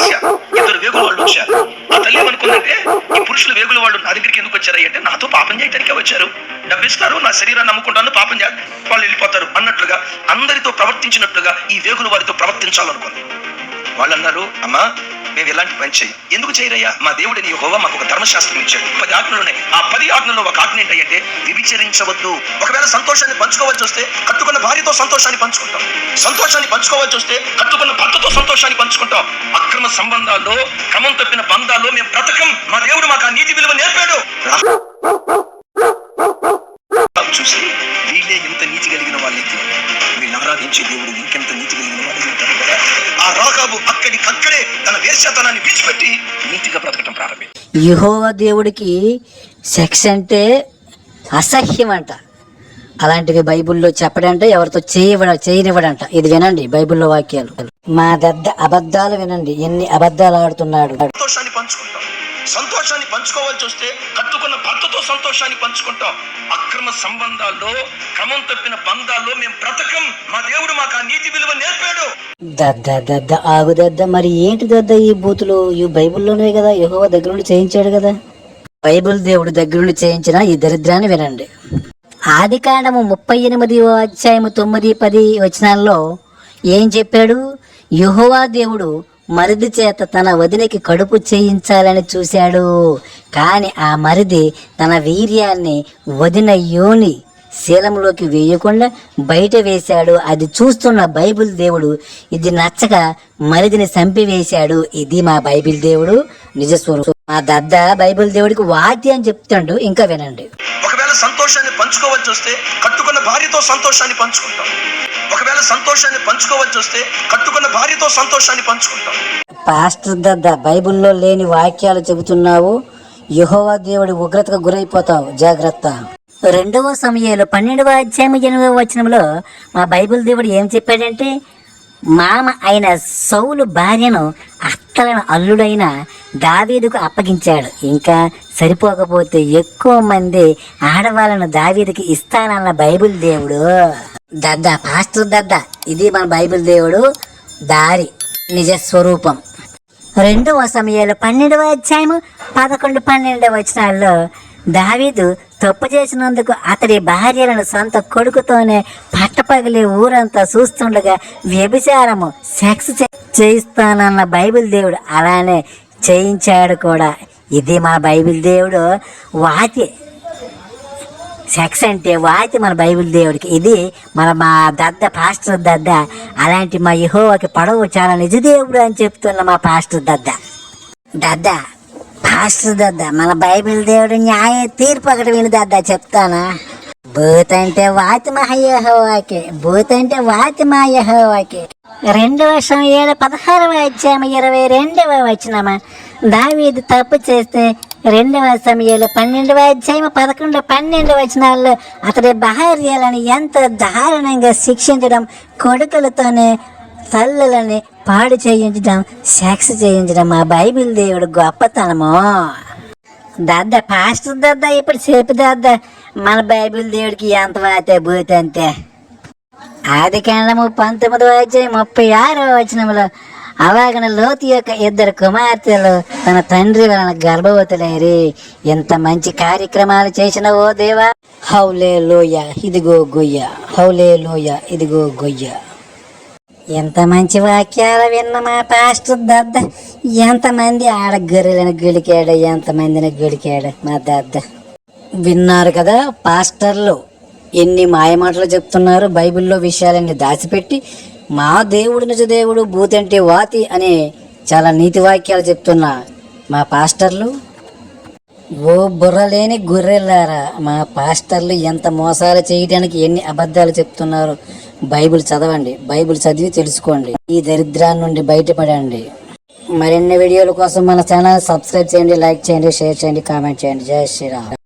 వేశ్య ఇద్దరు వేగుల వాళ్ళు వచ్చారు ఆ తల్లి ఏమనుకుందంటే ఈ పురుషులు వేగుల వాళ్ళు నా దగ్గరికి ఎందుకు వచ్చారు అంటే నాతో పాపం చేయటానికే వచ్చారు. డబ్బిస్తారు నా శరీరాన్ని నమ్ముకుంటాను పాపం చే వాళ్ళు వెళ్ళిపోతారు అన్నట్లుగా అందరితో ప్రవర్తించినట్లుగా ఈ వేగులు వారితో ప్రవర్తించాలనుకుంది. వాళ్ళు అన్నారు అమ్మా మేము ఎలాంటి పని చేయం ఎందుకు చేయరయ్యా మా దేవుడిని యహోవా మాకు ఒక ధర్మశాస్త్రం ఇచ్చాడు. పది ఆజ్ఞలు ఉన్నాయి ఆ పది ఆజ్ఞల్లో ఒక ఆజ్ఞ ఏంటంటే విభిచరించవద్దు ఒకవేళ సంతోషాన్ని పంచుకోవాల్సి వస్తే కట్టుకున్న భార్యతో సంతోషాన్ని పంచుకుంటాం. సంతోషాన్ని పంచుకోవాల్సి వస్తే కట్టుకున్న భర్తతో సంతోషాన్ని పంచుకుంటాం. అక్రమ సంబంధాల్లో క్రమం తప్పిన బంధాల్లో మేము బ్రతకం. మా దేవుడు మాకు ఆ నీతి విలువ నేర్పాడు. చూసి అక్కడికక్కడే తన విడిచిపెట్టి నీతిగా బ్రతకటం ప్రారంభించింది యహోవ దేవుడికి సెక్స్ అంటే అసహ్యం అంట అలాంటివి బైబిల్లో చెప్పడంటే ఎవరితో చేయవడ చేయనివ్వడంట. ఇది వినండి బైబిల్లో వాక్యాలు. మా దద్ద అబద్ధాలు వినండి ఎన్ని అబద్ధాలు ఆడుతున్నాడు. సంతోషాన్ని పంచుకుంటాం. సంతోషాన్ని పంచుకోవాల్సి వస్తే కట్టుకున్న భర్తతో సంతోషాన్ని పంచుకుంటాం. అక్రమ సంబంధాల్లో క్రమం తప్పిన బంధాల్లో మేము బ్రతకం. మా దేవుడు మాకు ఆ నీతి విలువ నేర్పాడు. దద్ద దద్ద ఆగు దద్ద. మరి ఏంటి దద్ద ఈ బూతులు? ఈ బైబిల్లోనే కదా యహోవ దగ్గర నుండి చేయించాడు కదా. బైబిల్ దేవుడు దగ్గర నుండి చేయించిన ఈ దరిద్రాన్ని వినండి. ఆది కాండము ముప్పై ఎనిమిది అధ్యాయము తొమ్మిది పది వచనాల్లో ఏం చెప్పాడు? యహోవా దేవుడు మరిది చేత తన వదినకి కడుపు చేయించాలని చూశాడు. కానీ ఆ మరిది తన వీర్యాన్ని వదిన యోని శీలంలోకి వేయకుండా బయట వేశాడు. అది చూస్తున్న బైబిల్ దేవుడు ఇది నచ్చక మరిదిని చంపివేశాడు. ఇది మా బైబిల్ దేవుడు. నిజస్వరూపం. మా దద్ద బైబిల్ దేవుడికి అని చెప్తాడు. ఇంకా వినండి. ఒకవేళ సంతోషాన్ని పంచుకోవాల్సి వస్తే కట్టుకున్న భార్యతో సంతోషాన్ని పంచుకుంటాం. ఒకవేళ సంతోషాన్ని పంచుకోవాల్సి వస్తే కట్టుకున్న భార్యతో సంతోషాన్ని పంచుకుంటాం. పాస్టర్ దద్ద బైబిల్లో లేని వాక్యాలు చెబుతున్నావు. యెహోవా దేవుడి ఉగ్రతకు గురైపోతావు. జాగ్రత్త. రెండవ సమయంలో పన్నెండవ అధ్యాయం ఎనిమిదవ వచనంలో మా బైబిల్ దేవుడు ఏం చెప్పాడంటే మామ అయిన సౌలు భార్యను అత్తలను అల్లుడైన దావీదుకు అప్పగించాడు. ఇంకా సరిపోకపోతే ఎక్కువ మంది ఆడవాళ్ళను దావీదుకి ఇస్తానన్న బైబిల్ దేవుడు. దద్ద పాస్టర్ దద్ద ఇది మన బైబిల్ దేవుడు దారి నిజ స్వరూపం. రెండవ సమయాలు పన్నెండవ అధ్యాయము పదకొండు పన్నెండవ వచనాల్లో దావీదు తప్పు చేసినందుకు అతడి భార్యలను సొంత కొడుకుతోనే పట్టపగిలి ఊరంతా చూస్తుండగా వ్యభిచారము సెక్స్ చేయిస్తానన్న బైబిల్ దేవుడు అలానే చేయించాడు కూడా. ఇది మా బైబిల్ దేవుడు వాతి సెక్స్ అంటే వాతి మన బైబిల్ దేవుడికి. ఇది మన మా దద్ద పాస్టర్ దద్ద అలాంటి మా యహోవాకి పడవు చాలా నిజదేవుడు అని చెప్తున్న మా పాస్టర్ దద్ద. దద్ద పాస్టర్ దద్ద మన బైబిల్ దేవుడు న్యాయ తీర్పు ఒకటి విని దద్ద చెప్తానా? భూత అంటే వాతి మా యహోవాకి అంటే వాతి మా రెండు వర్షం ఏడు పదహారవ అధ్యాయం ఇరవై రెండవ వచ్చినమా దావీది తప్పు చేస్తే రెండవ సమయంలో పన్నెండవ అధ్యాయం పదకొండు పన్నెండు వచనాల్లో అతడి భార్యలను ఎంత దారుణంగా శిక్షించడం కొడుకులతోనే తల్లులని పాడు చేయించడం సెక్స్ చేయించడం మా బైబిల్ దేవుడు గొప్పతనము. దద్ద పాస్టర్ దద్ద ఇప్పుడు చెప్పు దద్ద మన బైబిల్ దేవుడికి ఎంత వాతే పోతంతే ఆది కాండము పంతొమ్మిది వచ్చే ముప్పై ఆరవ వచనంలో అలాగన లోతు యొక్క ఇద్దరు కుమార్తెలు తన తండ్రి వలన గర్భవతులైరి. ఎంత మంచి కార్యక్రమాలు చేసిన ఓ దేవా హౌలే లోయ ఇదిగో గొయ్య హౌలే లోయ ఇదిగో గొయ్య. ఎంత మంచి వాక్యాలు విన్న మా పాస్టర్ దద్ద ఎంతమంది ఆడ గొర్రెలను గెలికాడు ఎంతమందిని గెలికాడు మా దద్ద. విన్నారు కదా పాస్టర్లు ఎన్ని మాయమాటలు చెప్తున్నారు బైబిల్లో విషయాలన్నీ దాచిపెట్టి మా దేవుడు నిజ దేవుడు భూతంటే వాతి అనే చాలా నీతి వాక్యాలు చెప్తున్న మా పాస్టర్లు. ఓ బుర్రలేని గొర్రెలారా మా పాస్టర్లు ఎంత మోసాలు చేయడానికి ఎన్ని అబద్ధాలు చెప్తున్నారు బైబిల్ చదవండి. బైబిల్ చదివి తెలుసుకోండి. ఈ దరిద్రాన్ని నుండి బయటపడండి. మరిన్ని వీడియోల కోసం మన ఛానల్ సబ్స్క్రైబ్ చేయండి లైక్ చేయండి షేర్ చేయండి కామెంట్ చేయండి. జై శ్రీరామ్.